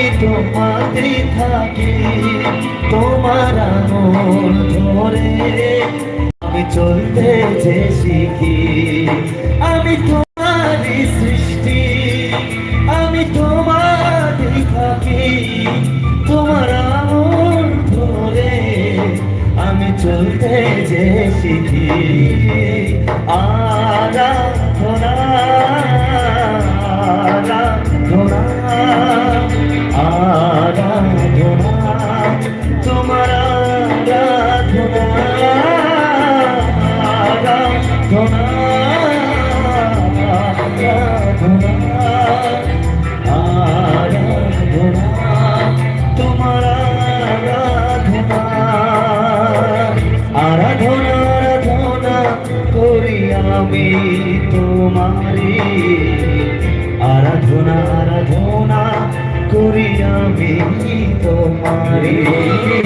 আমি তোমাতে থাকি, তোমার আঙুল ধরে। আমি চলতে যে শিখি, আমি তোমারই সৃষ্টি, আমি তোমারই থাকি, তোমার আঙুল ধরে। আমি চলতে যে শিখি আরাধনা আরাধনা আরাধনা। আমি তোমারি আরাধনা আরাধনা করি আমি তোমারি।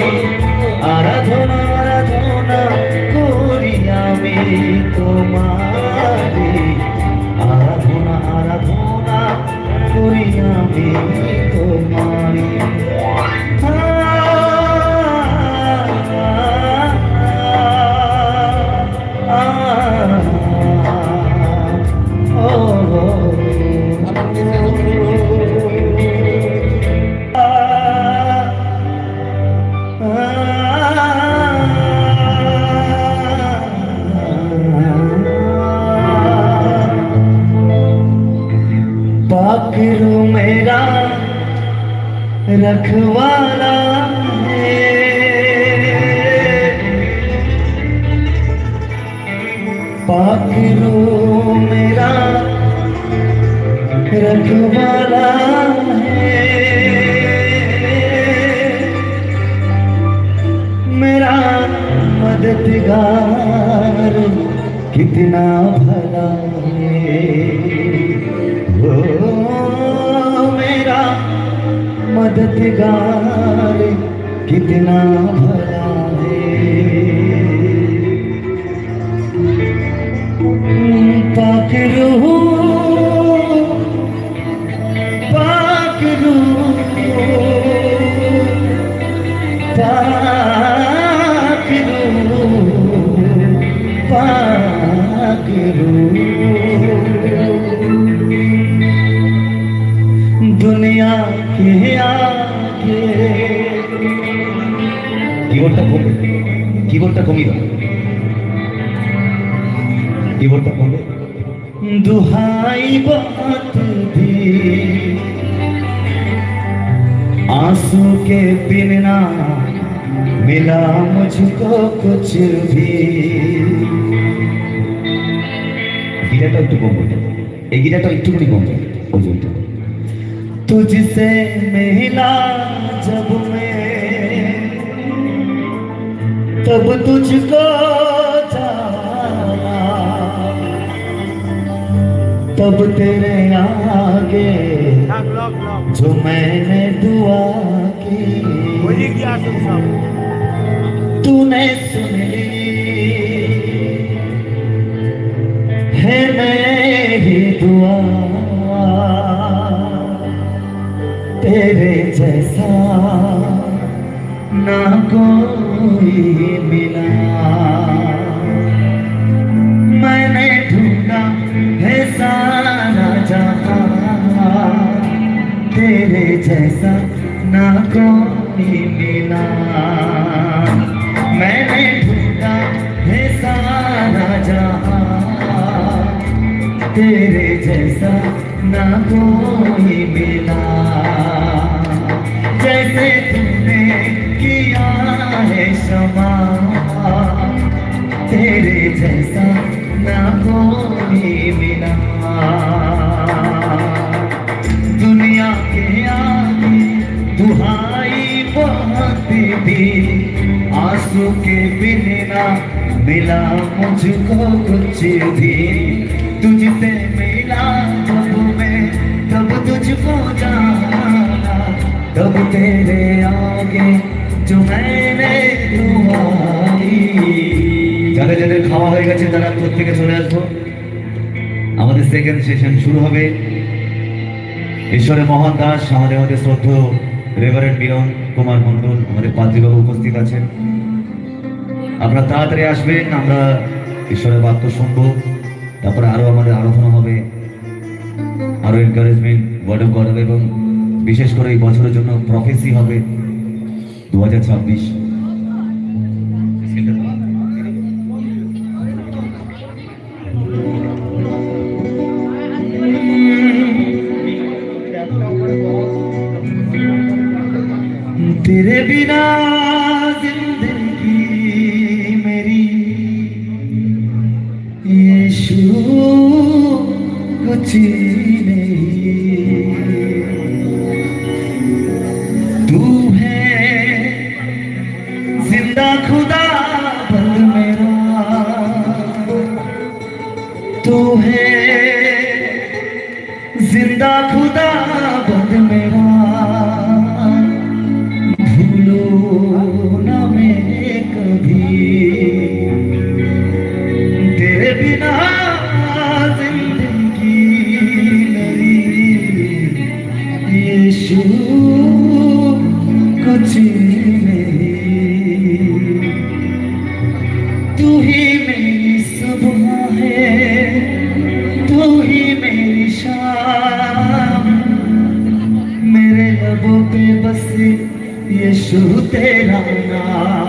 रखवाला है। मेरा रखवाला है। मेरा मददगार कितना मददगार कितना भला है। पाक रूह কিবোর্ডটা কমবে কিবোর্ডটা কমিয়ে দাও কিবোর্ডটা কমবে दुहाई बात दी आंसू के बिना मिला मुझको कुछ भी গিটারটা একটু কমবে এই গিটারটা একটুখানি কমবে ওই যে ওইটা। तुझसे मिला जब मैं तब तुझको तब तेरे आगे जो मैंने दुआ की तूने सुन। ली है मेरी दुआ। तेरे जैसा ना कोई मिला। मैंने ढूंढा है सारा जहाँ। तेरे जैसा ना कोई मिला। मैंने ढूंढा है सारा जहाँ। तेरे जैसा ना कोई मिला। जैसे तूने किया क्षमा तेरे जैसा ना कोई मिला। दुनिया के आगे दुहाई बहुत दी आँसू के बिना मिला मुझको कुछ भी। तुझसे मिला जब मैं तब तुझको जाना, तब तेरे आगे जो मैंने दुआ की যাদের যাদের খাওয়া হয়ে গেছে তারা প্রত্যেকে চলে আসবো আমাদের সেকেন্ড সেশন শুরু হবে ঈশ্বরের মহান দাস আমাদের মধ্যে শ্রদ্ধেয় রেভারেন্ড বিরন কুমার মণ্ডল আমাদের পাদ্রীবাবু উপস্থিত আছেন আপনারা তাড়াতাড়ি আসবেন আমরা ঈশ্বরের বাক্য শুনবো তারপরে আরো আমাদের আরাধনা হবে আরো এনকারেজমেন্ট ওয়ার্ড অফ গড হবে এবং বিশেষ করে এই বছরের জন্য প্রফেসি হবে तेरे बिना ज़िंदगी मेरी ये शुरू कुछ ही मेरी सुबह है, तू ही मेरी शाम। मेरे लबों पे बस शू तेरा नाम।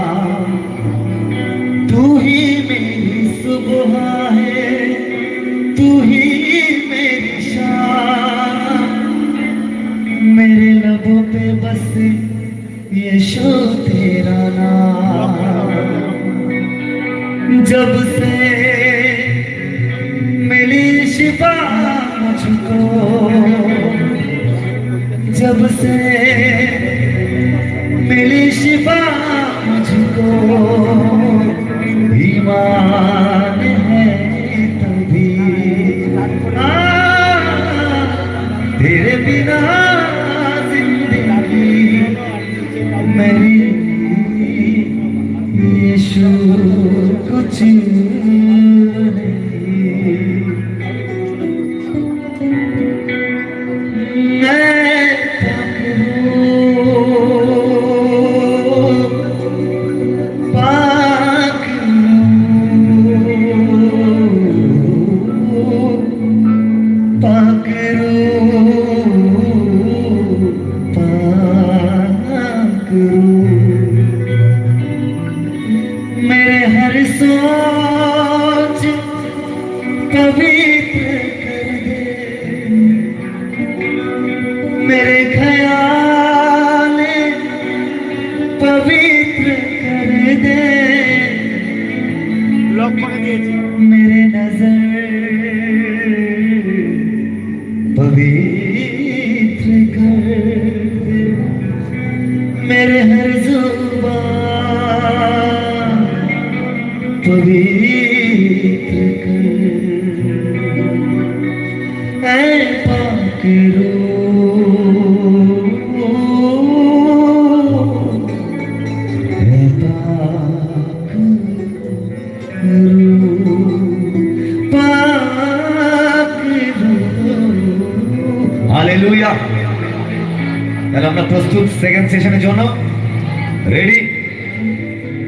तेरे बिना ज़िंदगी मेरी यीशु कुछ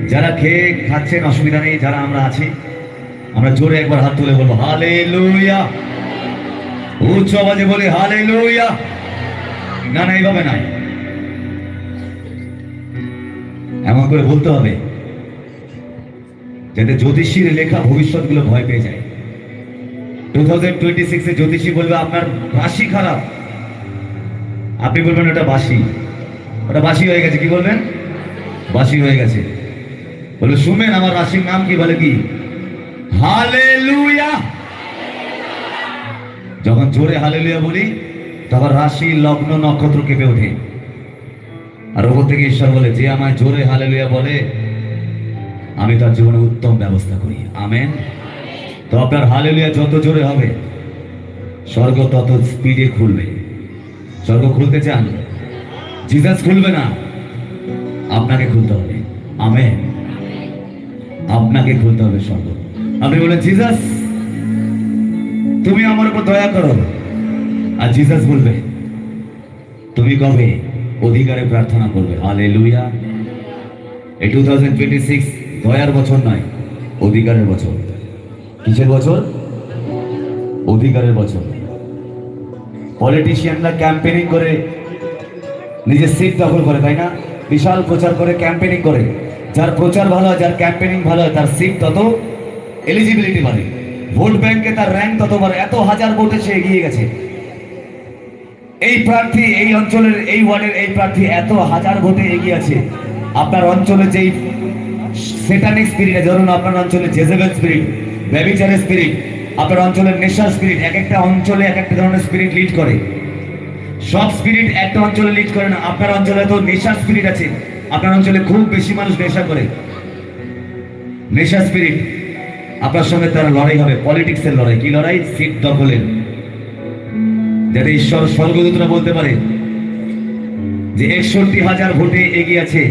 যারা খেয়ে খাচ্ছেন, অসুবিধা নেই, যারা আমরা আছি, আমরা জোরে একবার হাত তুলে বলব, হালেলুয়া। উচ্চ আওয়াজে বলি, হালেলুয়া। না না এইভাবে নাই। এমন করে বলতে হবে, যাতে জ্যোতিষীর লেখা ভবিষ্যৎগুলো ভয় পেয়ে যায়। টু থাউজেন্ড টোয়েন্টি সিক্সে জ্যোতিষী বলবে, আপনার বাসি খারাপ। আপনি বলবেন, ওটা বাসি। ওটা বাসি হয়ে গেছে, কি বলবেন? বাসি হয়ে গেছে। বলে শুনবেন আমার রাশির নাম কি? বলে, কি? হালেলুয়া। যখন জোরে হালেলুয়া বলি, তখন রাশি লগ্ন নক্ষত্র কেঁপে ওঠে। আর ওপর থেকে ঈশ্বর বলে, যে আমায় জোরে হালেলুয়া বলে, আমি তার জীবনে উত্তম ব্যবস্থা করি। আমেন। তো আপনার হালেলুয়া যত জোরে হবে, স্বর্গ তত স্পিডে খুলবে। স্বর্গ খুলতে চান? জিজাস খুলবে না। আপনাকে খুলতে হবে। আমেন। আপনাকে খুলতে হবে স্বর্গ। আপনি বলেন জিজাস তুমি আমার উপর দয়া করো। আর জিজাস বলবে, তুমি কবে অধিকারে প্রার্থনা করবে? হালে লুইয়া এই টু থাউজেন্ড সিক্স দয়ার বছর নয়, অধিকারের বছর। কিসের বছর? অধিকারের বছর। পলিটিশিয়ানরা ক্যাম্পেনিং করে নিজের সিট দখল করে, তাই না? বিশাল প্রচার করে ক্যাম্পেনিং করে। যার প্রচার ভালো হয়, যার ক্যাম্পেনিং ভালো হয়, তার সিট তত এলিজিবিলিটি বাড়ে। ভোট ব্যাংকে তার র্যাঙ্ক তত বাড়ে। এত হাজার ভোটে সে এগিয়ে গেছে। এই প্রার্থী, এই অঞ্চলের, এই ওয়ার্ডের এই প্রার্থী এত হাজার ভোটে এগিয়ে আছে। আপনার অঞ্চলে যেই সেটানিক স্পিরিট ধরুন আপনার অঞ্চলে জেজেবেল স্পিরিট ব্যবিচারের স্পিরিট আপনার অঞ্চলের নেশার স্পিরিট এক একটা অঞ্চলে এক একটা ধরনের স্পিরিট লিড করে। সব স্পিরিট একটা অঞ্চলে লিড করে না, আপনার অঞ্চলে তো নেশার স্পিরিট আছে। আপনার অঞ্চলে খুব বেশি মানুষ নেশা করে। নেশা স্পিরিট আপনার সঙ্গে তার লড়াই হবে পলিটিক্সের লড়াই। কি লড়াই? সিট দখলের। যাতে ঈশ্বর স্বর্গদূতরা বলতে পারে যে একষট্টি হাজার ভোটে এগিয়ে আছে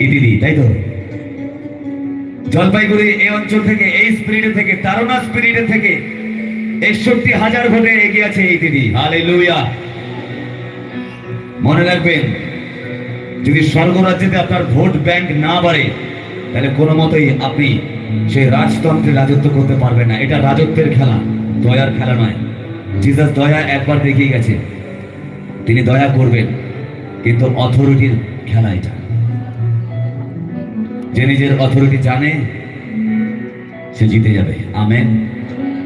ইদিদি তাই তো? জলপাইগুড়ি এই অঞ্চল থেকে, এই স্পিরিটে থেকে, তারনা স্পিরিটে থেকে একষট্টি হাজার ভোটে এগিয়ে আছে এই দিদি হালে মনে রাখবেন, যদি স্বর্গরাজ্যেতে আপনার ভোট ব্যাংক না বাড়ে, তাহলে কোনো মতেই আপনি সেই রাজতন্ত্রে রাজত্ব করতে পারবেন না। এটা রাজত্বের খেলা, দয়ার খেলা নয়। জিজাস দয়া একবার দেখিয়ে গেছে। তিনি দয়া করবেন, কিন্তু অথরিটির খেলা এটা। যে নিজের অথরিটি জানে, সে জিতে যাবে। আমেন।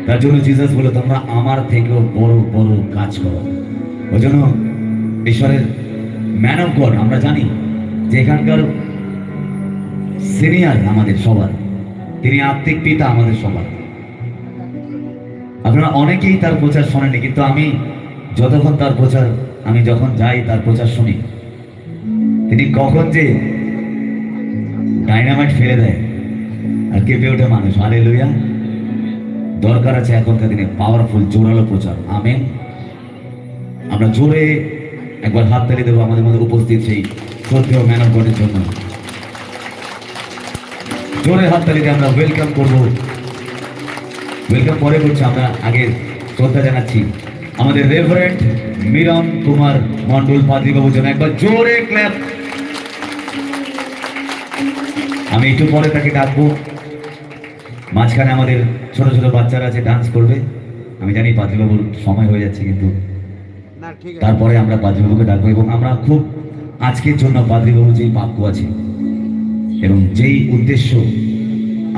তার জন্য জিজাস বলে, তোমরা আমার থেকেও বড় বড় কাজ করো। ওই জন্য ঈশ্বরের ম্যান অফ গড আমরা জানি যে এখানকার সিনিয়র আমাদের সবার। তিনি আত্মিক পিতা আমাদের সবার। আপনারা অনেকেই তার প্রচার শোনেনি কিন্তু আমি যতক্ষণ তার প্রচার, আমি যখন যাই তার প্রচার শুনি। তিনি কখন যে ডাইনামাইট ফেলে দেয় আর কেঁপে ওঠে মানুষ। আলে লইয়া দরকার আছে এখনকার দিনে পাওয়ারফুল জোরালো প্রচার। আমেন আমরা জোরে একবার হাত তালি দেবো আমাদের মধ্যে উপস্থিত সেই শ্রদ্ধেয় ম্যান অফ গডের জন্য। জোরে হাত তালি দিয়ে আমরা ওয়েলকাম করব। ওয়েলকাম পরে করছি আমরা আগে শ্রদ্ধা জানাচ্ছি। আমাদের রেভারেন্ট মিরন কুমার মন্ডল পাদ্রী বাবুর জন্য একবার জোরে ক্ল্যাপ আমি একটু পরে তাকে ডাকবো। মাঝখানে আমাদের ছোট ছোট বাচ্চারা আছে ডান্স করবে। আমি জানি পাদ্রীবাবুর সময় হয়ে যাচ্ছে, কিন্তু তারপরে আমরা পাদ্রীবাবুকে ডাকবো এবং আমরা খুব আজকের জন্য পাদ্রীবাবু যেই বাক্য আছে এবং যেই উদ্দেশ্য,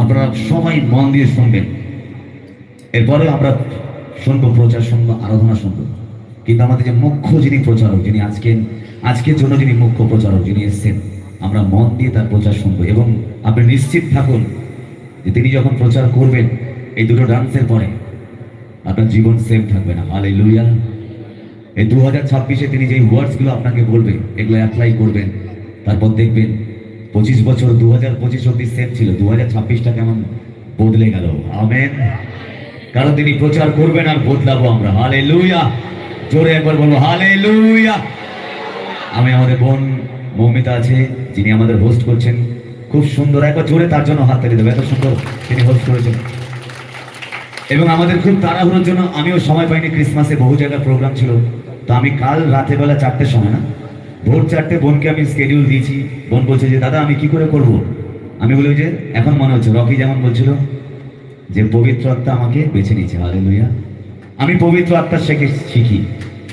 আপনারা সবাই মন দিয়ে শুনবেন। এরপরে আমরা শুনব, প্রচার শুনব, আরাধনা শুনব। কিন্তু আমাদের যে মুখ্য যিনি প্রচারক, যিনি আজকে আজকের জন্য যিনি মুখ্য প্রচারক, যিনি এসছেন, আমরা মন দিয়ে তার প্রচার শুনব এবং আপনি নিশ্চিত থাকুন যে তিনি যখন প্রচার করবেন, এই দুটো ডান্সের পরে আপনার জীবন সেম থাকবে না। হালে লুইয়া এই দু হাজার ছাব্বিশে তিনি যেই ওয়ার্ডসগুলো আপনাকে বলবে, এগুলো অ্যাপ্লাই করবেন। তারপর দেখবেন পঁচিশ বছর দু হাজার পঁচিশ অব্দি সেম ছিল। দু হাজার ছাব্বিশটা কেমন বদলে গেল। আমেন। কারণ তিনি প্রচার করবেন আর বদলাবো আমরা। হালে লুইয়া জোরে একবার বলব হালে লুইয়া আমি আমাদের বোন মৌমিতা আছে, যিনি আমাদের হোস্ট করছেন। খুব সুন্দর। একবার জোরে তার জন্য হাত তালি দেবো। এত সুন্দর তিনি হোস্ট করেছেন। এবং আমাদের খুব তাড়াহুড়োর জন্য আমিও সময় পাইনি। ক্রিসমাসে বহু জায়গায় প্রোগ্রাম ছিল। তো আমি কাল রাতে বেলা চারটের সময় না, ভোর চারটে বোনকে আমি স্কেডিউল দিয়েছি। বোন বলছে যে, দাদা, আমি কি করে করব? আমি বলি যে, এখন মনে হচ্ছে, রকি যেমন বলছিল যে, পবিত্র আত্মা আমাকে বেছে নিয়েছে। হালে লইয়া আমি পবিত্র আত্মার শেখে শিখি।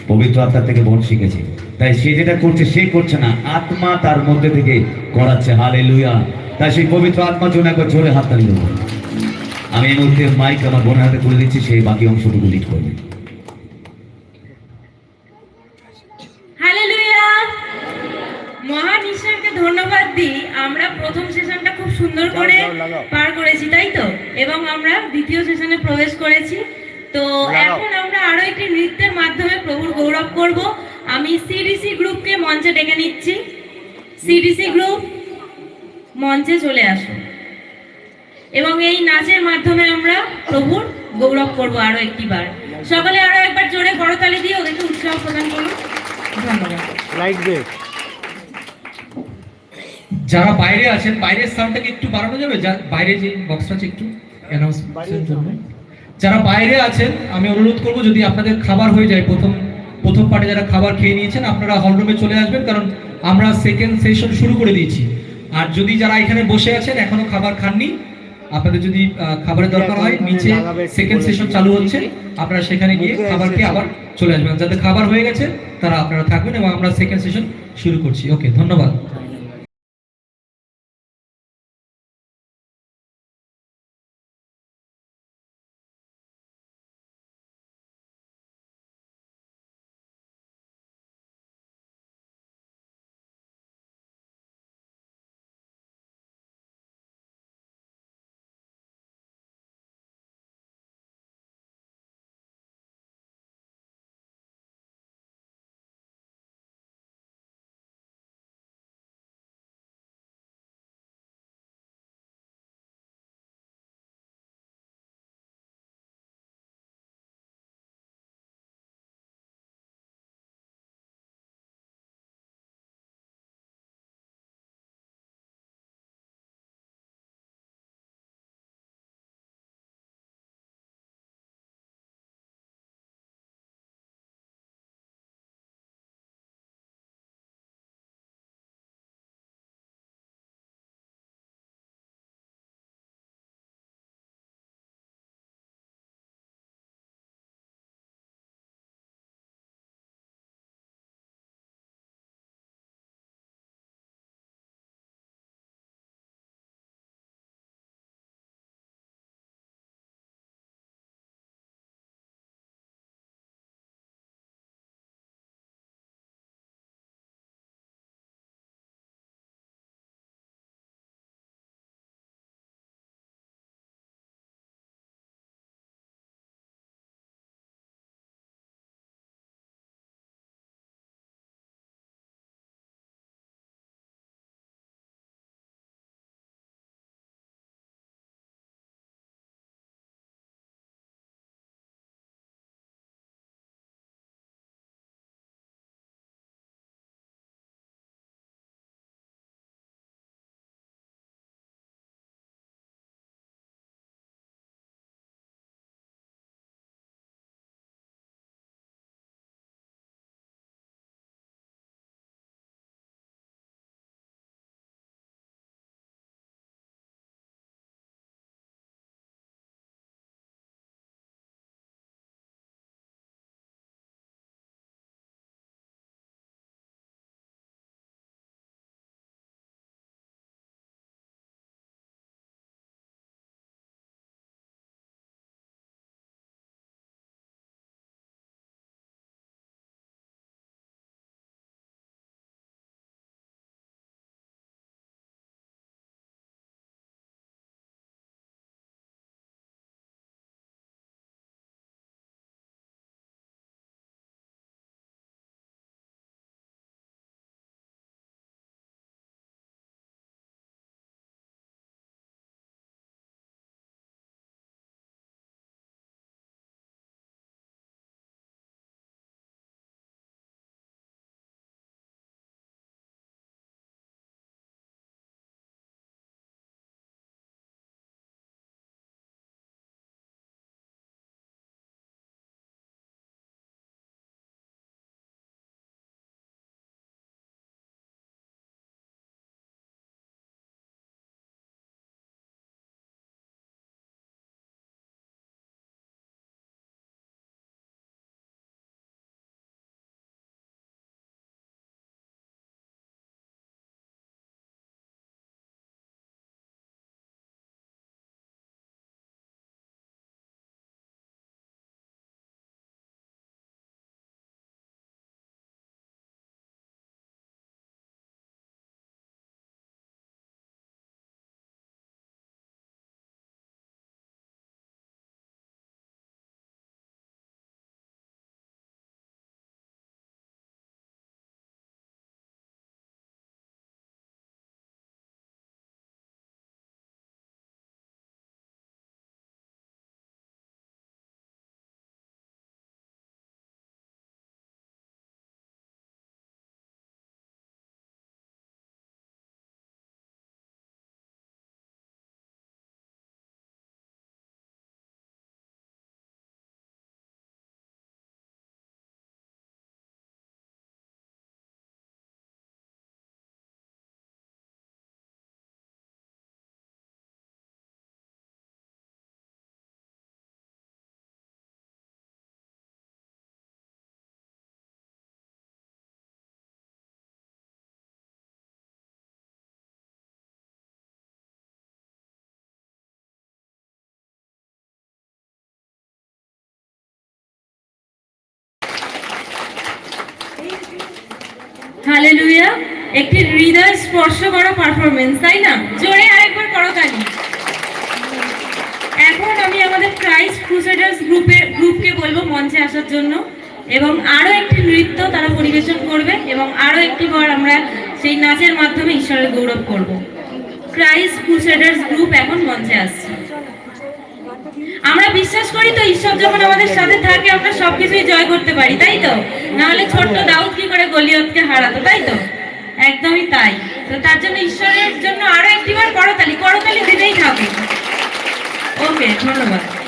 পবিত্র আত্মার থেকে বোন শিখেছি। তাই সে যেটা করছে, সে করছে না। আত্মা তার মধ্যে থেকে করাচ্ছে হালে লুইয়া তাই সেই পবিত্র আত্মার জন্য একবার জোরে হাত তালি দেবো। আমি এই মুহূর্তে মাইক আমার বোনের হাতে তুলে দিচ্ছি, সেই বাকি অংশটুকু লিড করবে। সুন্দর করে। পার করেছি তাই তো? এবং আমরা দ্বিতীয় সেশনে প্রবেশ করেছি। তো এখন আমরা আরও একটি নৃত্যের মাধ্যমে প্রভুর গৌরব করব। আমি সিডিসি গ্রুপকে মঞ্চে ডেকে নিচ্ছি। সিডিসি গ্রুপ মঞ্চে চলে আসো এবং এই নাচের মাধ্যমে আমরা প্রভুর গৌরব করব আরও একটি বার সকালে আরও একবার জোরে করতালি দিয়ে ওদেরকে উৎসাহ প্রদান করুন। ধন্যবাদ। যারা বাইরে আছেন বাইরের সাউন্ডটাকে একটু বাড়ানো যাবে? বাইরে যে বক্সটা আছে একটু অ্যানাউন্সমেন্টের জন্য। যারা বাইরে আছেন আমি অনুরোধ করব যদি আপনাদের খাবার হয়ে যায় প্রথম প্রথম পার্টে যারা খাবার খেয়ে নিয়েছেন আপনারা হলরুমে চলে আসবেন কারণ আমরা সেকেন্ড সেশন শুরু করে দিয়েছি। আর যদি যারা এখানে বসে আছেন এখনও খাবার খাননি আপনাদের যদি খাবারের দরকার হয় নিচে সেকেন্ড সেশন চালু হচ্ছে আপনারা সেখানে গিয়ে খাবার খেয়ে আবার চলে আসবেন। যাদের খাবার হয়ে গেছে তারা আপনারা থাকবেন এবং আমরা সেকেন্ড সেশন শুরু করছি। ওকে ধন্যবাদ। হালেলুয়া একটি হৃদয় স্পর্শ করা পারফরমেন্স তাই না? জোরে আরেকবার করো তালি। এখন আমি আমাদের ক্রাইস্ট ক্রুসেডার্স গ্রুপের গ্রুপকে বলব মঞ্চে আসার জন্য। এবং আরও একটি নৃত্য তারা পরিবেশন করবে এবং আরও একটি বার আমরা সেই নাচের মাধ্যমে ঈশ্বরের গৌরব করব। ক্রাইস্ট ক্রুসেডার্স গ্রুপ এখন মঞ্চে আসছে। আমরা বিশ্বাস করি তো, ঈশ্বর যখন আমাদের সাথে থাকে, আমরা সবকিছুই জয় করতে পারি, তাই তো? নাহলে ছোট্ট দাউদ কি করে গলিয়তকে হারাতো, তাই তো? একদমই তাই। তো তার জন্য ঈশ্বরের জন্য আরও একটিবার করতালি করতালি দিতেই থাকে ওকে, ধন্যবাদ।